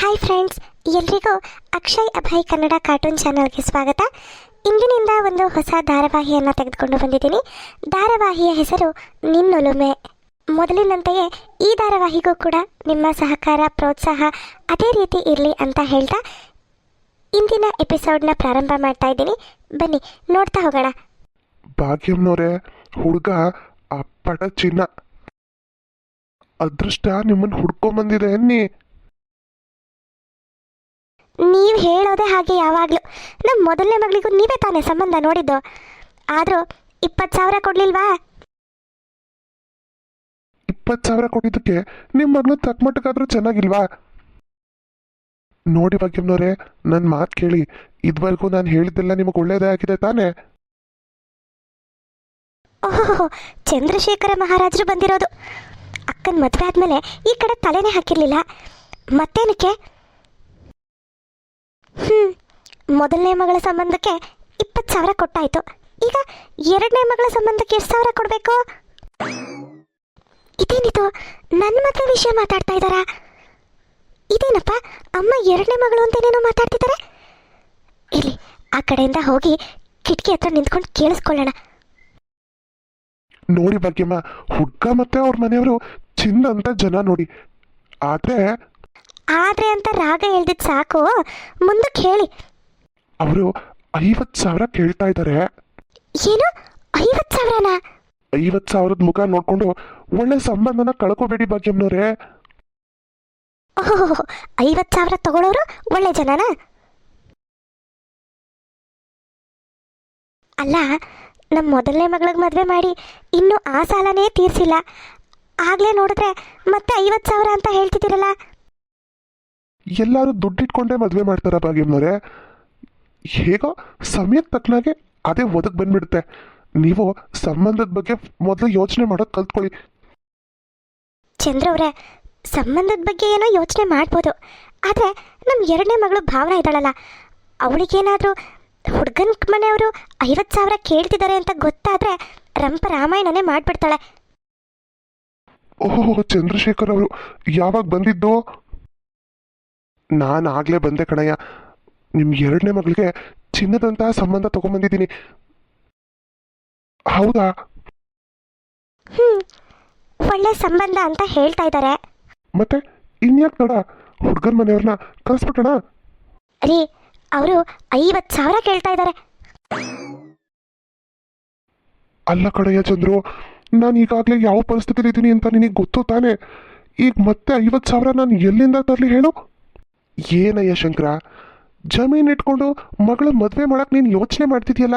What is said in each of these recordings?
Hi friends ಎಲ್ರಿಗೂ Akshay Abhay Kannada cartoon ಚಾನಲ್ಗೆ ಸ್ವಾಗತ. ಇಂದಿನಿಂದ ಒಂದು ಹೊಸ ಧಾರಾವಾಹಿಯನ್ನು ತೆಗೆದುಕೊಂಡು ಬಂದಿದ್ದೀನಿ. ಧಾರಾವಾಹಿಯ ಹೆಸರು ನಿನ್ನೊಲುಮೆ. ಮೊದಲಿನಂತೆಯೇ ಈ ಧಾರಾವಾಹಿಗೂ ಕೂಡ ನಿಮ್ಮ ಸಹಕಾರ, ಪ್ರೋತ್ಸಾಹ ಅದೇ ರೀತಿ ಇರಲಿ ಅಂತ ಹೇಳ್ತಾ ಇಂದಿನ ಎಪಿಸೋಡ್ನ ಪ್ರಾರಂಭ ಮಾಡ್ತಾ ಇದ್ದೀನಿ. ಬನ್ನಿ, ನೋಡ್ತಾ ಹೋಗೋಣ. ಭಾಗ್ಯಮ್ನವ್ರೆ, ಹುಡುಗ ಅಪ್ಪಟ ಚಿನ್ನ. ಅದೃಷ್ಟ ನಿಮ್ಮನ್ನು ಹುಡ್ಕೊಂಬಂದಿದೆ ಅನ್ನಿ. ನೀವು ಹೇಳೋದೇ ಹಾಗೆ ಯಾವಾಗಲೂ. ನಮ್ಮ ಮೊದಲನೇ ಮಗಳಿಗೂ ನೀವೇ ತಾನೇ ಸಂಬಂಧ ನೋಡಿದ್ದು. ಆದರೂ ಇಪ್ಪತ್ತು ಸಾವಿರ ಕೊಡಲಿಲ್ವಾ? ಇಪ್ಪತ್ತು ಸಾವಿರ ಕೊಟ್ಟಿದ್ದಕ್ಕೆ ನಿಮ್ಮ ಮಗಳು ತಕ್ಕಮಟ್ಟಕ್ಕಾದರೂ ಚೆನ್ನಾಗಿಲ್ವಾ? ನೋಡಿ ಭಾಗ್ಯಮ್ನವ್ರೆ ನನ್ನ ಮಾತು ಕೇಳಿ. ಇದುವರೆಗೂ ನಾನು ಹೇಳಿದ್ದೆಲ್ಲ ನಿಮಗೆ ಒಳ್ಳೇದೇ ಆಗಿದೆ ತಾನೇ? ಓಹೋ ಚಂದ್ರಶೇಖರ ಮಹಾರಾಜರು ಬಂದಿರೋದು. ಅಕ್ಕನ ಮದುವೆ ಆದಮೇಲೆ ಈ ಕಡೆ ತಲೆನೇ ಹಾಕಿರಲಿಲ್ಲ. ಮತ್ತೇನಕ್ಕೆ? ಹ್ಞೂ ಮೊದಲನೇ ಮಗಳ ಸಂಬಂಧಕ್ಕೆ ಇಪ್ಪತ್ತು ಸಾವಿರ ಕೊಟ್ಟಾಯ್ತು. ಈಗ ಎರಡನೇ ಮಗಳ ಸಂಬಂಧಕ್ಕೆ ಎಷ್ಟು ಸಾವಿರ ಕೊಡಬೇಕು? ಇದೇನಿದು? ನನ್ನ ಮದುವೆ ವಿಷಯ ಮಾತಾಡ್ತಾ ಇದ್ದಾರಾ? ಇದೇನಪ್ಪ, ಅಮ್ಮ ಎರಡನೇ ಮಗಳು ಅಂತೇನೇನೋ ಮಾತಾಡ್ತಿದ್ದಾರೆ? ಇಲ್ಲಿ, ಆ ಕಡೆಯಿಂದ ಹೋಗಿ ಕಿಟಕಿ ಹತ್ರ ನಿಂತ್ಕೊಂಡು ಕೇಳಿಸ್ಕೊಳ್ಳೋಣ. ನೋಡಿ ಭಾಗ್ಯಮ್ಮ, ಹುಡ್ಗ ಮತ್ತೆ ಅವ್ರ ಮನೆಯವರು ಚಿನ್ನ ಅಂತ ಜನ ನೋಡಿ. ಆದ್ರೆ ಆದ್ರೆ ಅಂತ ರಾಗ ಹೇಳ್ದಿದ್ ಸಾಕು. ಮುಂದಕ್ಕೆ ಹೇಳಿ. ಅವರು ಐವತ್ತು ಸಾವಿರ ಕೇಳ್ತಾ ಇದ್ದಾರೆ ಏನು? ಐವತ್ತು ಸಾವಿರನಾ? ಐವತ್ತು ಸಾವಿರದ ಮುಖ ನೋಡ್ಕೊಂಡು ಒಳ್ಳೆ ಸಂಬಂಧನ ಕಳ್ಕೊಬೇಡಿ ಭಾಗ್ಯಮ್ನವ್ರೆ ಓಹೋ ಐವತ್ತು ಸಾವಿರ ತಗೊಳ್ಳೋರು ಒಳ್ಳೆ ಜನನಾ? ಅಲ್ಲ ನಮ್ಮ ಮೊದಲನೇ ಮಗಳಿಗೆ ಮದುವೆ ಮಾಡಿ ಇನ್ನೂ ಆ ಸಾಲನೇ ತೀರ್ಸಿಲ್ಲ. ಆಗ್ಲೇ ನೋಡಿದ್ರೆ ಮತ್ತೆ ಐವತ್ತು ಸಾವಿರ ಅಂತ ಹೇಳ್ತಿದ್ದೀರಲ್ಲ. ಎಲ್ಲರೂ ದುಡ್ಡಿಟ್ಕೊಂಡೇ ಮದುವೆ ಮಾಡ್ತಾರ ಭಾಗ್ಯಮ್ನವ್ರೆ ಹೇಗೋ ಸಮಯಕ್ಕೆ ತಕ್ಕನಾಗೆ ಅದೇ ಒದಗ್ ಬಂದ್ಬಿಡುತ್ತೆ. ನೀವು ಸಂಬಂಧದ ಬಗ್ಗೆ ಮೊದಲು ಯೋಚನೆ ಮಾಡೋದು ಕಲ್ತ್ಕೊಳ್ಳಿ. ಚಂದ್ರವ್ರೆ ಸಂಬಂಧದ ಬಗ್ಗೆ ಏನೋ ಯೋಚನೆ ಮಾಡ್ಬೋದು. ಆದರೆ ನಮ್ಮ ಎರಡನೇ ಮಗಳು ಭಾವನೆ ಇದ್ದಾಳಲ್ಲ ಅವಳಿಗೇನಾದರೂ ಹುಡುಗನ ಮನೆಯವರು ಐವತ್ತು ಸಾವಿರ ಕೇಳ್ತಿದ್ದಾರೆ ಅಂತ ಗೊತ್ತಾದರೆ ರಂಪ ರಾಮಾಯಣನೇ ಮಾಡಿಬಿಡ್ತಾಳೆ. ಓಹೋ ಚಂದ್ರಶೇಖರ್ ಅವರು ಯಾವಾಗ ಬಂದಿದ್ದು? ನಾನು ಆಗ್ಲೇ ಬಂದೆ ಕಣಯ್ಯ. ನಿಮ್ಮ ಎರಡನೇ ಮಗಳಿಗೆ ಚಿನ್ನದಂತಹ ಸಂಬಂಧ ತಗೊಂಬಂದಿದ್ದೀನಿ. ಹೌದಾ? ಒಳ್ಳೆ ಸಂಬಂಧ ಅಂತ ಹೇಳ್ತಾ ಇದ್ದಾರೆ ಮತ್ತೆ ಇನ್ಯಾಕ್ ತಡ ಹುಡ್ಗನ್ ಮನೆಯವ್ರನ್ನ ಕಳಿಸ್ಬಿಟ್ಟಣ. ರೀ ಅವರು ಐವತ್ತು ಸಾವಿರ ಕೇಳ್ತಾ ಇದ್ದಾರೆ ಅಲ್ಲ ಕಣಯ್ಯ ಚಂದ್ರು ನಾನು ಈಗಾಗಲೇ ಯಾವ ಪರಿಸ್ಥಿತಿಲಿ ಇದ್ದೀನಿ ಅಂತ ನಿನಗೆ ಗೊತ್ತು ತಾನೆ? ಈಗ ಮತ್ತೆ ಐವತ್ತು ಸಾವಿರ ನಾನು ಎಲ್ಲಿಂದ ತರಲಿ ಹೇಳು? ಏನಯ್ಯ ಶಂಕರ? ಜಮೀನ್ ಇಟ್ಕೊಂಡು ಮಗಳ ಮದುವೆ ಮಾಡಕ್ ನೀನು ಯೋಚನೆ ಮಾಡ್ತಿದ್ಯಲ್ಲ?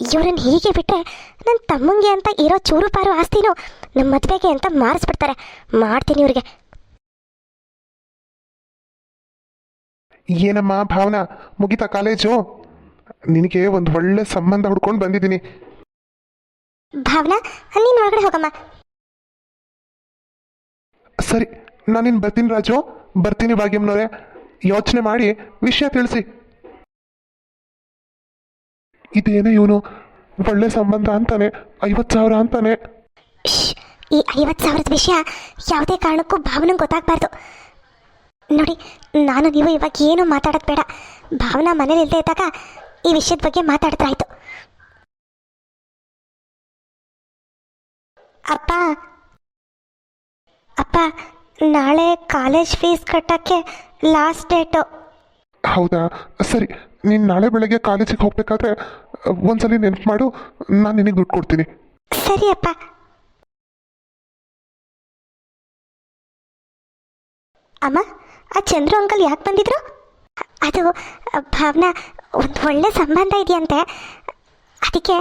ಇವ್ರನ್ನ ಹೀಗೆ ಬಿಟ್ಟರೆ ನನ್ನ ತಮ್ಮಂಗೆ ಅಂತ ಇರೋ ಚೂರು ಪಾರು ಆಸ್ತಿನೂ ನಮ್ಮ ಮದುವೆಗೆ ಅಂತ ಮಾರಿಸ್ಬಿಡ್ತಾರೆ. ಮಾಡ್ತೀನಿ ಇವ್ರಿಗೆ. ಏನಮ್ಮ ಭಾವನಾ? ಮುಗಿತಾ ಕಾಲೇಜು? ನಿನಗೆ ಒಂದು ಒಳ್ಳೆ ಸಂಬಂಧ ಹುಡ್ಕೊಂಡು ಬಂದಿದ್ದೀನಿ. ಭಾವನಾ ನೀನು ಒಳಗಡೆ ಹೋಗಮ್ಮ. ಸರಿ, ನಾನಿನ್ ಬರ್ತೀನಿ ರಾಜು. ಬರ್ತೀನಿ ಭಾಗ್ಯಮ್ನವ್ರೆ ಯೋಚನೆ ಮಾಡಿ ವಿಷಯ ತಿಳಿಸಿ. ಇದೇನೇ ಇವನು? ಒಳ್ಳೆ ಸಂಬಂಧ ಅಂತಾನೆ, ಐವತ್ತು ಸಾವಿರ ಅಂತಾನೆ. ಈ ಐವತ್ತು ಸಾವಿರದ ವಿಷಯ ಯಾವುದೇ ಕಾರಣಕ್ಕೂ ಭಾವನಂಗೆ ಗೊತ್ತಾಗಬಾರ್ದು. ನೋಡಿ, ನಾನು ನೀವು ಇವಾಗ ಏನು ಮಾತಾಡೋದು ಬೇಡ. ಭಾವನಾ ಮನೇಲಿ ಇಲ್ಲದೆ ಇದ್ದಾಗ ಈ ವಿಷಯದ ಬಗ್ಗೆ ಮಾತಾಡಿದ್ರಾಯ್ತು. ಅಪ್ಪ ಅಪ್ಪ ನಾಳೆ ಕಾಲೇಜ್ ಫೀಸ್ ಕಟ್ಟೋಕ್ಕೆ ಲಾಸ್ಟ್ ಡೇಟು ಹೌದಾ? ಸರಿ ನೀನು ನಾಳೆ ಬೆಳಗ್ಗೆ ಕಾಲೇಜಿಗೆ ಹೋಗ್ಬೇಕಾದ್ರೆ ಒಂದ್ಸಲಿ ನೆನಪು ಮಾಡು ನಾನು ನಿನಗೆ ದುಡ್ಡು ಕೊಡ್ತೀನಿ. ಸರಿ ಅಪ್ಪ. ಅಮ್ಮ ಆ ಚಂದ್ರು ಅಂಕಲ್ ಯಾಕೆ ಬಂದಿದ್ರು? ಅದು ಭಾವನಾ ಒಂದು ಒಳ್ಳೆ ಸಂಬಂಧ ಇದೆಯಂತೆ. ಅದಕ್ಕೆ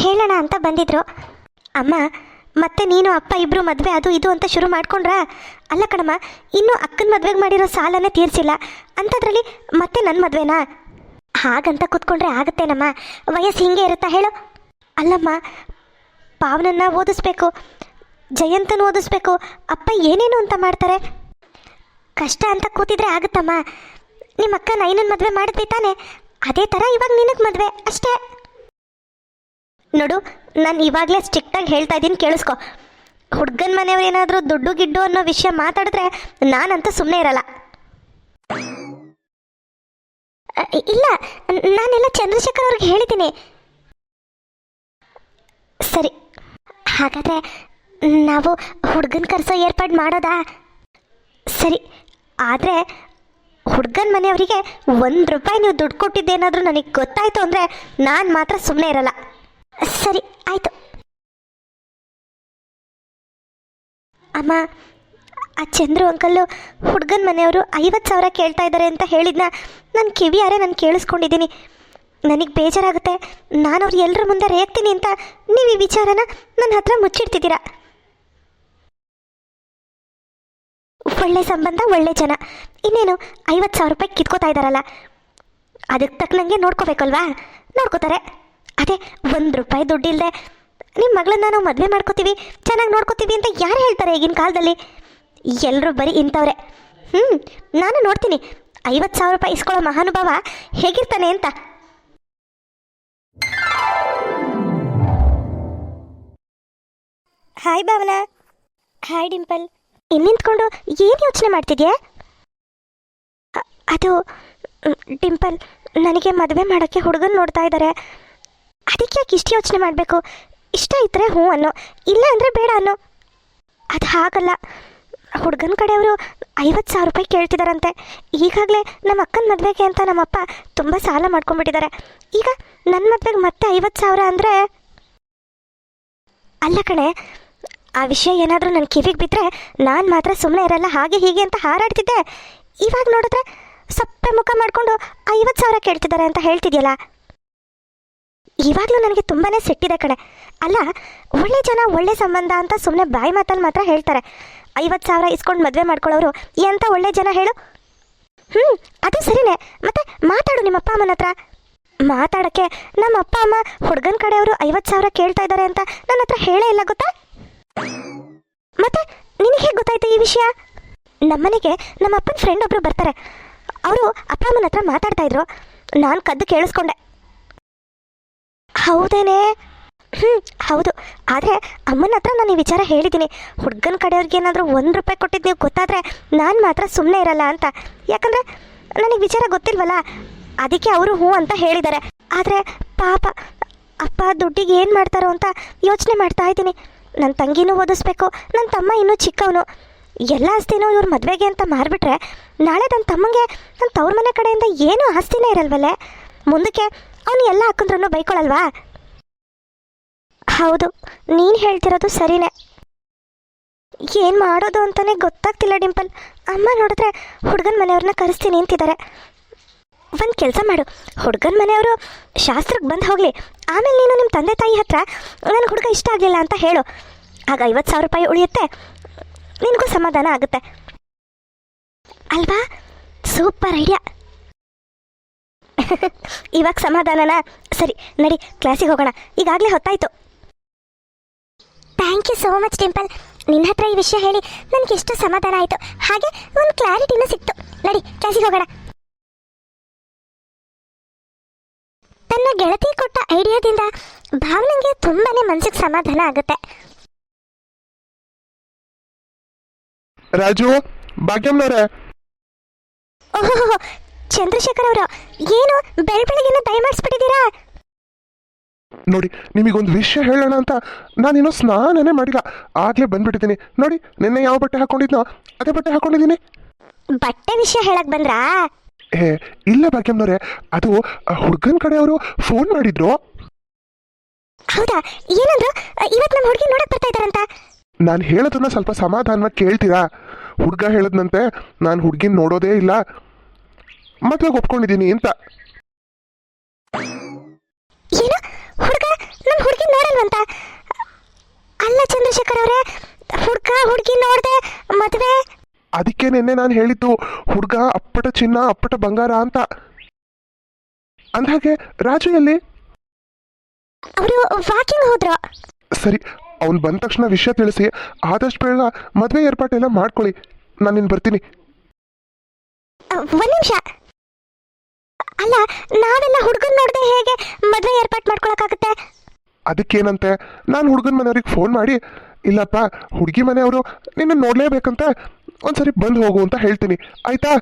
ಹೇಳೋಣ ಅಂತ ಬಂದಿದ್ರು. ಅಮ್ಮ ಮತ್ತೆ ನೀನು ಅಪ್ಪ ಇಬ್ಬರು ಮದುವೆ ಅದು ಇದು ಅಂತ ಶುರು ಮಾಡ್ಕೊಂಡ್ರಾ? ಅಲ್ಲ ಕಣಮ್ಮ, ಇನ್ನೂ ಅಕ್ಕನ ಮದುವೆಗೆ ಮಾಡಿರೋ ಸಾಲನೇ ತೀರಿಸಿಲ್ಲ. ಅಂಥದ್ರಲ್ಲಿ ಮತ್ತೆ ನನ್ನ ಮದುವೆನಾ? ಹಾಗಂತ ಕೂತ್ಕೊಂಡ್ರೆ ಆಗುತ್ತೇನಮ್ಮ? ವಯಸ್ಸು ಹಿಂಗೆ ಇರುತ್ತಾ ಹೇಳು. ಅಲ್ಲಮ್ಮ, ಪಾವನನ್ನ ಓದಿಸ್ಬೇಕು, ಜಯಂತನ ಓದಿಸ್ಬೇಕು, ಅಪ್ಪ ಏನೇನು ಅಂತ ಮಾಡ್ತಾರೆ? ಕಷ್ಟ ಅಂತ ಕೂತಿದ್ರೆ ಆಗುತ್ತಮ್ಮ. ನಿಮ್ಮ ಅಕ್ಕ ಮದುವೆ ಮಾಡಿದ್ವಿ ತಾನೆ. ಅದೇ ಥರ ಇವಾಗ ನಿನಗೆ ಮದುವೆ, ಅಷ್ಟೇ. ನೋಡು, ನಾನು ಇವಾಗಲೇ ಸ್ಟ್ರಿಕ್ಟಾಗಿ ಹೇಳ್ತಾ ಇದ್ದೀನಿ, ಕೇಳಿಸ್ಕೊ. ಹುಡ್ಗನ ಮನೆಯವ್ರು ಏನಾದರೂ ದುಡ್ಡು ಗಿಡ್ಡು ಅನ್ನೋ ವಿಷಯ ಮಾತಾಡಿದ್ರೆ ನಾನಂತೂ ಸುಮ್ಮನೆ ಇರಲ್ಲ. ಇಲ್ಲ, ನಾನೆಲ್ಲ ಚಂದ್ರಶೇಖರ್ ಅವ್ರಿಗೆ ಹೇಳಿದ್ದೀನಿ. ಸರಿ, ಹಾಗಾದರೆ ನಾವು ಹುಡ್ಗನ ಕರೆಸೋ ಏರ್ಪಾಡು ಮಾಡೋದಾ? ಸರಿ, ಆದರೆ ಹುಡ್ಗನ ಮನೆಯವರಿಗೆ ಒಂದು ರೂಪಾಯಿ ನೀವು ದುಡ್ಡು ಕೊಟ್ಟಿದ್ದೇನಾದರೂ ನನಗೆ ಗೊತ್ತಾಯಿತು ಅಂದರೆ ನಾನು ಮಾತ್ರ ಸುಮ್ಮನೆ ಇರಲ್ಲ. ಸರಿ, ಆಯಿತು. ಅಮ್ಮ, ಆ ಚಂದ್ರು ಅಂಕಲ್ಲು ಹುಡುಗನ ಮನೆಯವರು ಐವತ್ತು ಸಾವಿರ ಕೇಳ್ತಾ ಇದ್ದಾರೆ ಅಂತ ಹೇಳಿದ್ನ ನನ್ನ ಕಿವಿಯಾರೆ ನಾನು ಕೇಳಿಸ್ಕೊಂಡಿದ್ದೀನಿ. ನನಗೆ ಬೇಜಾರಾಗುತ್ತೆ. ನಾನು ಅವ್ರು ಎಲ್ಲರ ಮುಂದೆ ರೇಗ್ತೀನಿ ಅಂತ ನೀವು ಈ ವಿಚಾರನ ನನ್ನ ಹತ್ರ ಮುಚ್ಚಿಡ್ತಿದ್ದೀರಾ? ಒಳ್ಳೆ ಸಂಬಂಧ, ಒಳ್ಳೆ ಜನ. ಇನ್ನೇನು, ಐವತ್ತು ಸಾವಿರ ರೂಪಾಯಿ ಕಿತ್ಕೋತಾ ಇದ್ದಾರಲ್ಲ ಅದಕ್ಕೆ ತಕ್ಕನಂಗೆ ನೋಡ್ಕೋಬೇಕಲ್ವಾ? ನೋಡ್ಕೋತಾರೆ. ಅದೇ ಒಂದು ರೂಪಾಯಿ ದುಡ್ಡಿಲ್ಲದೆ ನಿಮ್ಮ ಮಗಳನ್ನ ನಾವು ಮದುವೆ ಮಾಡ್ಕೋತೀವಿ ಚೆನ್ನಾಗಿ ನೋಡ್ಕೋತೀವಿ ಅಂತ ಯಾರು ಹೇಳ್ತಾರೆ ಈಗಿನ ಕಾಲದಲ್ಲಿ? ಎಲ್ಲರೂ ಬರೀ ಇಂಥವ್ರೆ. ಹ್ಞೂ ನಾನು ನೋಡ್ತೀನಿ. ಐವತ್ತು ಸಾವಿರ ರೂಪಾಯಿ ಇಸ್ಕೊಳ್ಳೋ ಮಹಾನುಭಾವ ಹೇಗಿರ್ತಾನೆ ಅಂತ. ಹಾಯ್ ಭಾವನಾ. Hi Dimple. ಇನ್ನಿಂತ್ಕೊಂಡು ಏನು ಯೋಚನೆ ಮಾಡ್ತಿದ್ಯಾ? ಅದು ಡಿಂಪಲ್ ನನಗೆ ಮದುವೆ ಮಾಡೋಕ್ಕೆ ಹುಡುಗನ ನೋಡ್ತಾ ಇದ್ದಾರೆ ಅದಕ್ಕೆ ಯಾಕೆ ಇಷ್ಟು ಯೋಚನೆ ಮಾಡಬೇಕು? ಇಷ್ಟ ಇದ್ದರೆ ಹ್ಞೂ ಅನ್ನೋ, ಇಲ್ಲ ಅಂದರೆ ಬೇಡ ಅನ್ನೋ. ಅದು ಹಾಗಲ್ಲ. ಹುಡುಗನ ಕಡೆಯವರು ಐವತ್ತು ಸಾವಿರ ರೂಪಾಯಿ ಕೇಳ್ತಿದಾರಂತೆ. ಈಗಾಗಲೇ ನಮ್ಮ ಅಕ್ಕನ ಮದುವೆಗೆ ಅಂತ ನಮ್ಮಪ್ಪ ತುಂಬ ಸಾಲ ಮಾಡ್ಕೊಂಡ್ಬಿಟ್ಟಿದ್ದಾರೆ. ಈಗ ನನ್ನ ಮದುವೆಗೆ ಮತ್ತೆ ಐವತ್ತು ಸಾವಿರ ಅಂದರೆ? ಅಲ್ಲ ಕಣೆ, ಆ ವಿಷಯ ಏನಾದರೂ ನನ್ನ ಕಿವಿಗೆ ಬಿದ್ದರೆ ನಾನು ಮಾತ್ರ ಸುಮ್ಮನೆ ಇರಲ್ಲ, ಹಾಗೆ ಹೀಗೆ ಅಂತ ಹಾರಾಡ್ತಿದ್ದೆ. ಇವಾಗ ನೋಡಿದ್ರೆ ಸಪ್ಪೆ ಮುಖ ಮಾಡಿಕೊಂಡು ಐವತ್ತು ಸಾವಿರ ಕೇಳ್ತಿದ್ದಾರೆ ಅಂತ ಹೇಳ್ತಿದ್ಯಲ್ಲ? ಇವಾಗಲೂ ನನಗೆ ತುಂಬಾ ಸಿಟ್ಟಿದೆ ಕಣೆ. ಅಲ್ಲ, ಒಳ್ಳೆ ಜನ, ಒಳ್ಳೆ ಸಂಬಂಧ ಅಂತ ಸುಮ್ಮನೆ ಬಾಯಿ ಮಾತಲ್ಲಿ ಮಾತ್ರ ಹೇಳ್ತಾರೆ. ಐವತ್ತು ಸಾವಿರ ಇಸ್ಕೊಂಡು ಮದುವೆ ಮಾಡ್ಕೊಳ್ಳೋರು ಎಂಥ ಒಳ್ಳೆ ಜನ ಹೇಳು. ಹ್ಞೂ ಅದು ಸರಿನೇ. ಮತ್ತೆ ಮಾತಾಡು ನಿಮ್ಮ ಅಪ್ಪ ಅಮ್ಮನ ಹತ್ರ. ಮಾತಾಡೋಕ್ಕೆ ನಮ್ಮ ಅಪ್ಪ ಅಮ್ಮ ಹುಡುಗನ ಕಡೆಯವರು ಐವತ್ತು ಸಾವಿರ ಕೇಳ್ತಾ ಇದ್ದಾರೆ ಅಂತ ನನ್ನ ಹತ್ರ ಹೇಳೇ ಇಲ್ಲ, ಗೊತ್ತಾ? ಮತ್ತೆ ನಿನಗೆ ಹೇಗೆ ಗೊತ್ತಾಯ್ತು ಈ ವಿಷಯ? ನಮ್ಮನೆಗೆ ನಮ್ಮ ಅಪ್ಪನ ಫ್ರೆಂಡ್ ಒಬ್ಬರು ಬರ್ತಾರೆ. ಅವರು ಅಪ್ಪ ಅಮ್ಮನ ಹತ್ರ ಮಾತಾಡ್ತಾ ಇದ್ರು. ನಾನು ಕದ್ದು ಕೇಳಿಸ್ಕೊಂಡೆ. ಹೌದೇನೆ? ಹ್ಞೂ ಹೌದು. ಆದರೆ ಅಮ್ಮನ ಹತ್ರ ನಾನು ಈ ವಿಚಾರ ಹೇಳಿದ್ದೀನಿ. ಹುಡುಗನ ಕಡೆಯವ್ರಿಗೆ ಏನಾದರೂ ಒಂದು ರೂಪಾಯಿ ಕೊಟ್ಟಿದ್ದು ನೀವು ಗೊತ್ತಾದರೆ ನಾನು ಮಾತ್ರ ಸುಮ್ಮನೆ ಇರಲ್ಲ ಅಂತ. ಯಾಕಂದರೆ ನನಗೆ ವಿಚಾರ ಗೊತ್ತಿಲ್ವಲ್ಲ? ಅದಕ್ಕೆ ಅವರು ಹ್ಞೂ ಅಂತ ಹೇಳಿದ್ದಾರೆ. ಆದರೆ ಪಾಪ ಅಪ್ಪ ದುಡ್ಡಿಗೆ ಏನು ಮಾಡ್ತಾರೋ ಅಂತ ಯೋಚನೆ ಮಾಡ್ತಾ ಇದ್ದೀನಿ. ನನ್ನ ತಂಗಿನೂ ಓದಿಸ್ಬೇಕು ನನ್ನ ತಮ್ಮ ಇನ್ನೂ ಚಿಕ್ಕವನು. ಎಲ್ಲ ಆಸ್ತಿನೂ ಇವ್ರ ಮದುವೆಗೆ ಅಂತ ಮಾರಿಬಿಟ್ರೆ ನಾಳೆ ನನ್ನ ತಮ್ಮಂಗೆ ನನ್ನ ತವ್ರ ಮನೆ ಕಡೆಯಿಂದ ಏನೂ ಆಸ್ತಿನೇ ಇರಲ್ವಲ್ಲೇ? ಮುಂದಕ್ಕೆ ಅವನು ಎಲ್ಲ ಹಾಕೊಂಡ್ರೂ ಬೈಕೊಳಲ್ವಾ? ಹೌದು, ನೀನು ಹೇಳ್ತಿರೋದು ಸರಿನೇ. ಏನು ಮಾಡೋದು ಅಂತಾನೆ ಗೊತ್ತಾಗ್ತಿಲ್ಲ ಡಿಂಪಲ್. ಅಮ್ಮ ನೋಡಿದ್ರೆ ಹುಡುಗನ ಮನೆಯವ್ರನ್ನ ಕರೆಸ್ತೀನಿ ಅಂತಿದ್ದಾರೆ. ಒಂದು ಕೆಲಸ ಮಾಡು. ಹುಡುಗನ ಮನೆಯವರು ಶಾಸ್ತ್ರಕ್ಕೆ ಬಂದು ಹೋಗಲಿ. ಆಮೇಲೆ ನೀನು ನಿಮ್ಮ ತಂದೆ ತಾಯಿ ಹತ್ರ ನನಗೆ ಹುಡುಗ ಇಷ್ಟ ಆಗಲಿಲ್ಲ ಅಂತ ಹೇಳು. ಆಗ ಐವತ್ತು ಸಾವಿರ ರೂಪಾಯಿ ಉಳಿಯುತ್ತೆ. ನಿನಗೂ ಸಮಾಧಾನ ಆಗುತ್ತೆ. ಅಲ್ವಾ? Super idea. ಇವಾಗ ಸಮಾಧಾನನ? ಸರಿ ನಡಿ ಕ್ಲಾಸಿಗೆ ಹೋಗೋಣ. ಈಗಾಗಲೇ ಹೊತ್ತಾಯ್ತು. Thank you so much Dimple ನಿನ್ನ ಹತ್ರ ಈ ವಿಷಯ ಹೇಳಿ ನನಗೆ ಎಷ್ಟು ಸಮಾಧಾನ ಆಯಿತು. ಹಾಗೆ ಒಂದು ಕ್ಲಾರಿಟಿನೂ ಸಿಕ್ತು. ನಡಿ ಕ್ಲಾಸಿಗೆ ಹೋಗೋಣ. ತನ್ನ ಗೆಳತಿ ಕೊಟ್ಟ ಐಡಿಯಾದಿಂದ ಭಾವನೆಗೆ ತುಂಬಾನೇ ಮನ್ಸಿಗೆ ಸಮಾಧಾನ ಆಗುತ್ತೆ. ರಾಜು ಭಾಗ್ಯಮ್ನವ್ರೆ. ಓಹೋ ಚಂದ್ರಶೇಖರ್ ಅವರು ಏನು ಬೆಳ ಬೆಳಗ್ಗೆನೆ ದಯಮಾಡಿಸ್ಬಿಟ್ಟಿದ್ದೀರಾ ನೋಡಿ ನಿಮಗೊಂದು ವಿಷಯ ಹೇಳೋಣ ಅಂತ ನಾನಿನ್ನೂ ಸ್ನಾನನೇ ಮಾಡಿಲ್ಲ. ಆಗ್ಲೇ ಬಂದ್ಬಿಟ್ಟಿದ್ದೀನಿ. ನೋಡಿ ನಿನ್ನೆ ಯಾವ ಬಟ್ಟೆ ಹಾಕೊಂಡಿದ್ನೋ ಅದೇ ಬಟ್ಟೆ ಹಾಕೊಂಡಿದ್ದೀನಿ. ಬಟ್ಟೆ ವಿಷಯ ಹೇಳಕ್ ಬಂದ್ರಾ? ಏ ಇಲ್ಲ ಭಾಗ್ಯಮ್ನವ್ರೆ ಅದು ಹುಡುಗನ ಕಡೆಯವರು ಫೋನ್ ಮಾಡಿದ್ರು. ಹೌದಾ? ಏನಂದ್ರು? ಇವತ್ತು ನಮ್ಮ ಹುಡುಗಿ ನೋಡಕ್ ಬರ್ತಾ ಇದಾರಂತ ನಾನು ಹೇಳೋದನ್ನ ಸ್ವಲ್ಪ ಸಮಾಧಾನವಾಗಿ ಕೇಳ್ತೀರಾ? ಹುಡುಗ ಹೇಳದ್ನಂತೆ ನಾನು ಹುಡುಗಿನ ನೋಡೋದೇ ಇಲ್ಲ. ಮದ್ವೆಗೆ ಒಪ್ಕೊಂಡಿದ್ದೀನಿ ಅಂತ. ಏನು? ಹುಡುಗ? ನಮ್ಮ ಹುಡುಗಿ ನೋಡಲ್ವಂತ? ಅಲ್ಲ ಚಂದ್ರಶೇಖರ್ ಅವರೇ ಹುಡುಗ ಹುಡುಗಿ ನೋಡ್ದೆ ಮದುವೆ. ಅದಕ್ಕೆ ನಿನ್ನೆ ನಾನು ಹೇಳಿದ್ದು ಹುಡುಗ ಅಪ್ಪಟ ಚಿನ್ನ ಅಪ್ಪಟ ಬಂಗಾರ ಅಂತ. ಅಂದ್ಹಾಗೆ ರಾಜು ಎಲ್ಲಿ? ಅವರು ವಾಕಿಂಗ್ ಹೋದ್ರ. ಸರಿ ಅವ್ನು ಬಂದ ತಕ್ಷಣ ವಿಷಯ ತಿಳಿಸಿ ಆದಷ್ಟು ಬೇಗ ಮದುವೆ ಏರ್ಪಾಟೆಲ್ಲ ಮಾಡ್ಕೊಳ್ಳಿ. ನಾನು ನಿನ್ನ ಬರ್ತೀನಿ. ಒಂದ್ ನಿಮಿಷ. ಅಲ್ಲ ನಾವೆಲ್ಲ ಹುಡುಗನ್ ನೋಡದೆ ಹೇಗೆ ಮದುವೆ ಏರ್ಪಾಟ್ ಮಾಡ್ಕೊಳಕ್ಕಾಗುತ್ತೆ? ಅದಕ್ಕೇನಂತೆ? ನಾನು ಹುಡುಗನ ಮನೆಯವ್ರಿಗೆ ಫೋನ್ ಮಾಡಿ ಇಲ್ಲಪ್ಪ ಹುಡುಗಿ ಮನೆಯವರು ನಿನ್ನ ನೋಡಲೇಬೇಕಂತ ಒಂದ್ಸರಿ ಬಂದು ಹೋಗು ಅಂತ ಹೇಳ್ತೀನಿ. ಆಯ್ತಾ?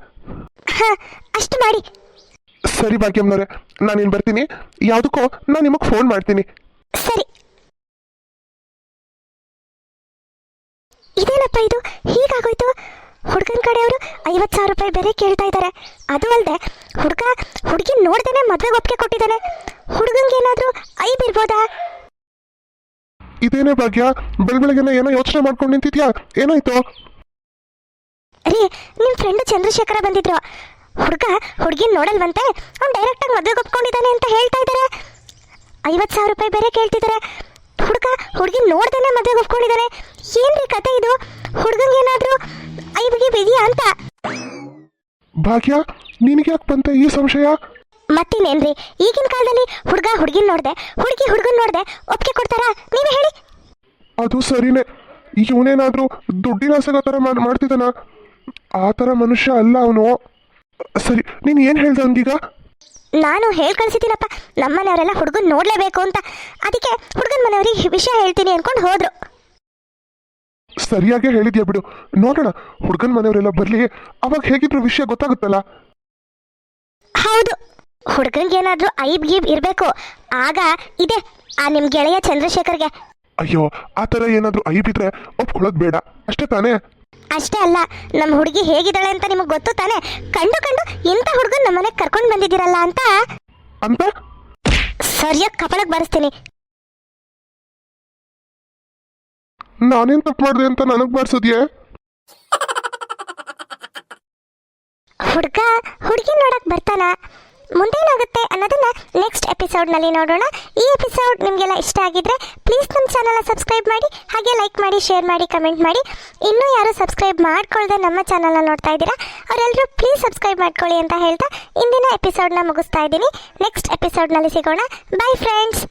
ಹಾಂ ಅಷ್ಟು ಮಾಡಿ. ಸರಿ ಭಾಗ್ಯಮ್ಮನವ್ರೆ ನಾನು ಇನ್ನು ಬರ್ತೀನಿ. ಯಾವುದಕ್ಕೋ ನಾನು ನಿಮಗೆ ಫೋನ್ ಮಾಡ್ತೀನಿ. ಸರಿ. ಇದೇನಪ್ಪ ಇದು? ಹೀಗಾಗೋಯ್ತು? ಹುಡುಗನ ಕಡೆಯವರು ಐವತ್ತು ಸಾವಿರ ರೂಪಾಯಿ ಬೇರೆ ಕೇಳ್ತಾ ಇದ್ದಾರೆ. ಅದು ಅಲ್ಲದೆ ಹುಡುಗ ಹುಡುಗಿ ನೋಡ್ದೇನೆ ಮದುವೆಗೆ ಒಪ್ಪಿಗೆ ಕೊಟ್ಟಿದ್ದಾನೆ. ಹುಡುಗನ್ಗೆ ಏನಾದರೂ ಐಬ್ ಇರ್ಬೋದಾ ಇದೇನೇ ಭಾಗ್ಯ? ಬೆಳ ಬೆಳಗ್ಗೆನ ಏನೋ ಯೋಚನೆ ಮಾಡ್ಕೊಂಡು ನಿಂತಿದ್ಯಾ? ಏನಾಯ್ತು? ರೀ ನಿಮ್ಮ ಫ್ರೆಂಡ್ ಚಂದ್ರಶೇಖರ ಬಂದಿದ್ರು. ಹುಡುಗ ಹುಡುಗಿನ ನೋಡಲ್ವಂತೆ? ಅವ್ನು ಡೈರೆಕ್ಟಾಗಿ ಮದುವೆಗೆ ಒಪ್ಕೊಂಡಿದ್ದಾನೆ ಅಂತ ಹೇಳ್ತಾ ಇದ್ದಾರೆ ಐವತ್ತು ಸಾವಿರ ರೂಪಾಯಿ ಬೇರೆ ಕೇಳ್ತಿದ್ದಾರೆ ಹುಡುಗ ಹುಡುಗಿ ನೋಡ್ದೇನೆ ಮದುವೆಗೆ ಒಪ್ಕೊಂಡಿದ್ದಾನೆ. ಏನ್ರಿ ಕತೆ ಇದು? ಹುಡುಗಂಗೆ ಏನಾದರೂ ಐಬಿಗೆ ಇದೆಯಾ ಅಂತ? ಭಾಗ್ಯ ನಿನಗೆ ಯಾಕೆ ಬಂತ ಈ ಸಂಶಯ? ಮತ್ತಿನ್ನೇನ್ರಿ ಈಗಿನ ಕಾಲದಲ್ಲಿ ಹುಡುಗ ಹುಡುಗಿನ ನೋಡ್ದೆ ಹುಡುಗಿ ಹುಡುಗನ್ ನೋಡ್ದೆ ಒಪ್ಪಿಗೆ ಕೊಡ್ತಾರಾ? ನೀವೇ ಹೇಳಿ. ಅದು ಸರಿನೇ. ಇವನೇನಾದ್ರೂ ದುಡ್ಡಿನ ಆಸೆಗೋ ಥರ ಮಾಡ್ ಮಾಡ್ತಿದ್ದಾನ? ಆ ಥರ ಮನುಷ್ಯ ಅಲ್ಲ ಅವನು. ಸರಿ ನೀನು ಏನು ಹೇಳ್ದೆ ಅವನಿಗೀಗ ನಾನು ಹೇಳಿ ಕಳ್ಸಿದ್ದೀನಪ್ಪ. ನಮ್ಮನೆಯವರೆಲ್ಲ ಹುಡುಗನ್ ನೋಡ್ಲೇಬೇಕು ಅಂತ. ಅದಕ್ಕೆ ಹುಡುಗನ ಮನೆಯವ್ರಿಗೆ ವಿಷಯ ಹೇಳ್ತೀನಿ ಅನ್ಕೊಂಡು ಹೋದ್ರು. ಸರಿಯಾಗೇ ಹೇಳಿದ್ಯಾ ಬಿಡು. ನೋಡೋಣ ಹುಡುಗನ ಮನೆಯವರೆಲ್ಲ ಬರ್ಲಿ. ಅವಾಗ ಹೇಗಿದ್ರು ವಿಷಯ ಗೊತ್ತಾಗುತ್ತಲ್ಲ? ಹೌದು. ಹುಡುಗಂಗೆ ಏನಾದರೂ ಐಬ್ ಗೀಬ್ ಇರಬೇಕು. ಆಗ ಇದೆ ಆ ನಿಮ್ಮ ಗೆಳೆಯ ಚಂದ್ರಶೇಖರ್ಗೆ. ಅಯ್ಯೋ ಆ ಥರ ಏನಾದರೂ ಐಬಿದ್ರೆ ಒಪ್ಕೊಳ್ಳೋದು ಬೇಡ. ಅಷ್ಟೇ ತಾನೇ? ಅಷ್ಟೇ ಅಲ್ಲ ನಮ್ಮ ಹುಡುಗಿ ಹೇಗಿದ್ದಾಳೆ ಅಂತ ನಿಮಗೆ ಗೊತ್ತು ತಾನೇ? ಕಂಡು ಕಂಡು ಇಂಥ ಹುಡುಗನ್ ನಮ್ಮನೆಗೆ ಕರ್ಕೊಂಡು ಬಂದಿದ್ದೀರಲ್ಲ ಅಂತ? ಅಂತ? ಸರಿಯಾಗಿ ಕಪಳಕ್ಕೆ ಬರೆಸ್ತೀನಿ. ನಾನೇನು ತಪ್ಪು ಮಾಡಿದೆ ಅಂತ ನನಗೆ ಮಾಡಿಸೋದ್ಯೆ? ಹುಡುಗ, ಹುಡುಗಿ ನೋಡಕ್ ಬರ್ತಾನ. ಮುಂದೇನಾಗುತ್ತೆ ಅನ್ನೋದನ್ನ ನೆಕ್ಸ್ಟ್ ಎಪಿಸೋಡ್ನಲ್ಲಿ ನೋಡೋಣ. ಈ ಎಪಿಸೋಡ್ ನಿಮಗೆಲ್ಲ ಇಷ್ಟ ಆಗಿದ್ರೆ ಪ್ಲೀಸ್ ನಮ್ಮ ಚಾನಲ್ನ ಸಬ್ಸ್ಕ್ರೈಬ್ ಮಾಡಿ, ಹಾಗೆ ಲೈಕ್ ಮಾಡಿ ಶೇರ್ ಮಾಡಿ ಕಮೆಂಟ್ ಮಾಡಿ. ಇನ್ನೂ ಯಾರು ಸಬ್ಸ್ಕ್ರೈಬ್ ಮಾಡ್ಕೊಳ್ಳದೆ ನಮ್ಮ ಚಾನಲ್ನ ನೋಡ್ತಾ ಇದ್ದೀರಾ ಅವರೆಲ್ಲರೂ ಪ್ಲೀಸ್ ಸಬ್ಸ್ಕ್ರೈಬ್ ಮಾಡ್ಕೊಳ್ಳಿ ಅಂತ ಹೇಳ್ತಾ ಇಂದಿನ ಎಪಿಸೋಡ್ನ ಮುಗಿಸ್ತಾ ಇದ್ದೀನಿ. ನೆಕ್ಸ್ಟ್ ಎಪಿಸೋಡ್ನಲ್ಲಿ ಸಿಗೋಣ. By friends